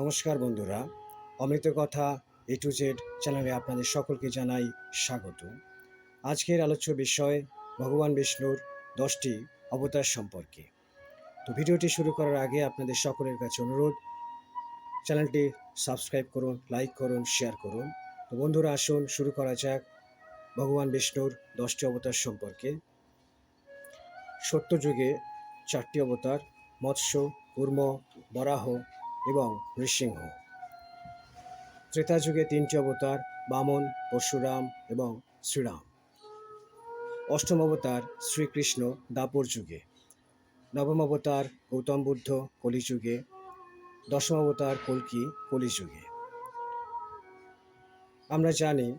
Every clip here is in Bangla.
নমস্কার বন্ধুরা, অমৃত কথা এ টু জেড চ্যানেলে আপনাদের সকলকে জানাই স্বাগত। আজকের আলোচ্য বিষয় ভগবান বিষ্ণুর দশটি অবতার সম্পর্কে। তো ভিডিওটি শুরু করার আগে আপনাদের সকলের কাছে অনুরোধ, চ্যানেলটি সাবস্ক্রাইব করুন, লাইক করুন, শেয়ার করুন। তো বন্ধুরা, আসুন, শুরু করা যাক ভগবান বিষ্ণুর দশটি অবতার সম্পর্কে। সত্যযুগে চারটি অবতার, মৎস্য, কুর্ম, বরাহ এবং নৃসিংহ। ত্রেতা যুগে তিনটি অবতার, বামন, পরশুরাম এবং শ্রীরাম। অষ্টম অবতার শ্রীকৃষ্ণ দাপর যুগে। নবম অবতার গৌতম বুদ্ধ কলিযুগে। দশম অবতার কল্কি কলিযুগে। আমরা জানি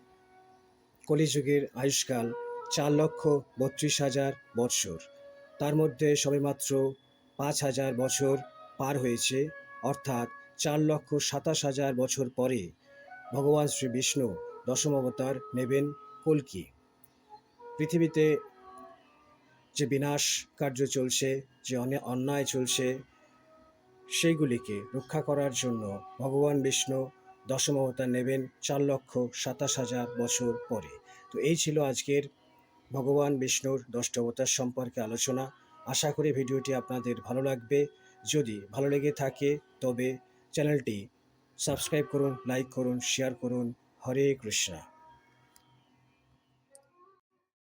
কলিযুগের আয়ুষ্কাল চার লক্ষ বত্রিশ হাজার বৎসর। তার মধ্যে সবেমাত্র পাঁচ হাজার বছর পার হয়েছে অর্থাৎ চার লক্ষ সাতাশ হাজার বছর পরে ভগবান শ্রী বিষ্ণু দশম অবতার নেবেন কল্কি। পৃথিবীতে যে বিনাশ কার্য চলছে, যে অনে- অন্যায় চলছে, সেইগুলিকে রক্ষা করার জন্য ভগবান বিষ্ণু দশম অবতার নেবেন চার লক্ষ সাতাশ হাজার বছর পরে। তো এই ছিল আজকের ভগবান বিষ্ণুর দশটি অবতার সম্পর্কে আলোচনা। আশা করি ভিডিওটি আপনাদের ভালো লাগবে। যদি ভালো লেগে থাকে তবে চ্যানেলটি সাবস্ক্রাইব করুন লাইক করুন শেয়ার করুন। হরে কৃষ্ণা।